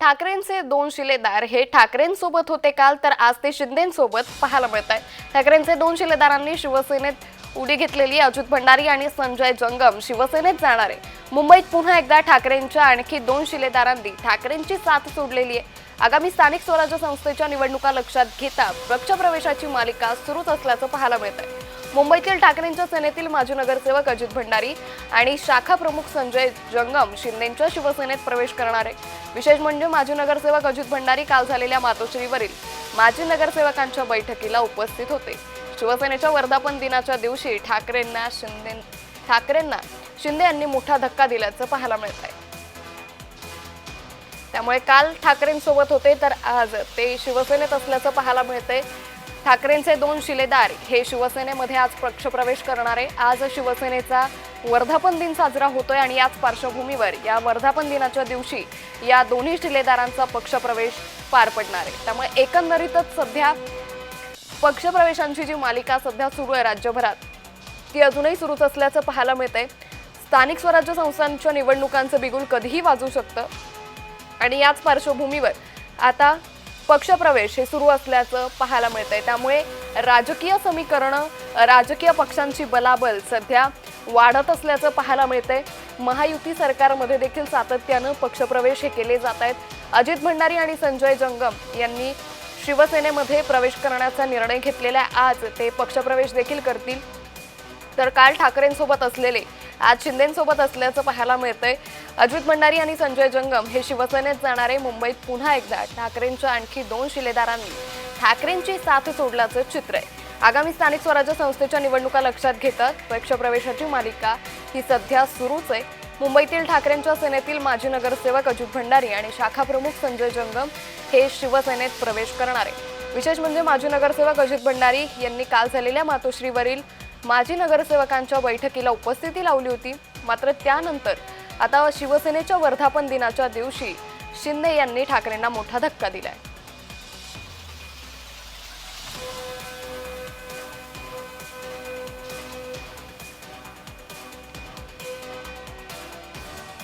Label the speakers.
Speaker 1: ठाकरेंचे दोन शिलेदार हे ठाकरेंसोबत होते काल तर आज ते शिंदेसोबत पाहायला मिळत आहे ठाकरेंचे दोन शिलेदारांनी शिवसेनेत उडी घेतलेली अजित भंडारी आणि संजय जंगम शिवसेनेत जाणार. आहे मुंबईत पुन्हा एकदा ठाकरेंच्या आणखी दोन शिलेदारांनी ठाकरेंची साथ सोडलेली आहे. आगामी स्थानिक स्वराज्य संस्थेच्या निवडणुका लक्षात घेता पक्षप्रवेशाची मालिका सुरूच असल्याचं पाहायला मिळत आहे मुंबईतील ठाकरेंच्या सेनेतील माजी नगरसेवक अजित भंडारी आणि शाखा प्रमुख संजय जंगम शिंदेंच्या शिवसेनेत प्रवेश करणार. आहे विशेष म्हणजे माजी नगरसेवक अजित भंडारी काल झालेल्या मातोश्रीवरील माजी नगरसेवकांच्या बैठकीला उपस्थित होते. शिवसेनेच्या वर्धापन दिनाच्या दिवशी ठाकरेंना शिंदे ठाकरेंना शिंदे यांनी मोठा धक्का दिल्याचं पाहायला मिळत आहे त्यामुळे काल ठाकरेंसोबत होते तर आज ते शिवसेनेत असल्याचं पाहायला मिळतंय. ठाकरेंचे दोन शिलेदार हे शिवसेनेमध्ये आज पक्षप्रवेश करणारे. आज शिवसेनेचा वर्धापन दिन साजरा होतोय आणि याच पार्श्वभूमीवर या वर्धापन दिनाच्या दिवशी या दोन्ही शिलेदारांचा पक्षप्रवेश पार पडणार. आहे त्यामुळे एकंदरीतच सध्या पक्षप्रवेशांची जी मालिका सध्या सुरू आहे राज्यभरात ती अजूनही सुरूच असल्याचं पाहायला मिळतंय. स्थानिक स्वराज्य संस्थांच्या निवडणुकांचं बिगुल कधीही वाजू शकतं. आणि याच पार्श्वभूमीवर आता पक्षप्रवेश हे सुरू असल्याचं पाहायला मिळतंय. त्यामुळे राजकीय समीकरणं राजकीय पक्षांची बलाबल सध्या वाढत असल्याचं पाहायला मिळतंय. महायुती सरकारमध्ये देखील सातत्यानं पक्षप्रवेश हे केले जात आहेत. अजित भंडारी आणि संजय जंगम यांनी शिवसेनेमध्ये प्रवेश करण्याचा निर्णय घेतलेला आहे. आज ते पक्षप्रवेश देखील करतील. तर काल ठाकरेंसोबत असलेले आज शिंदेसोबत असल्याचं पाहायला मिळतंय. अजित भंडारी आणि संजय जंगम हे शिवसेनेत जाणारे मुंबईत पुन्हा एकदा ठाकरेंच्या आणखी दोन शिलेदारांनी ठाकरेंची साथ सोडल्याचं चित्र आहे. आगामी स्थानिक स्वराज्य संस्थेच्या निवडणुका लक्षात घेतात. पक्षप्रवेशाची मालिका ही सध्या सुरूच आहे. मुंबईतील ठाकरेंच्या सेनेतील माजी नगरसेवक अजित भंडारी आणि शाखा प्रमुख संजय जंगम हे शिवसेनेत प्रवेश करणार आहे. विशेष म्हणजे माजी नगरसेवक अजित भंडारी यांनी काल झालेल्या मातोश्रीवरील माजी नगरसेवकांच्या बैठकीला उपस्थिती लावली होती. मात्र त्यानंतर आता शिवसेनेच्या वर्धापन दिनाच्या दिवशी शिंदे यांनी ठाकरेंना मोठा धक्का दिलाय.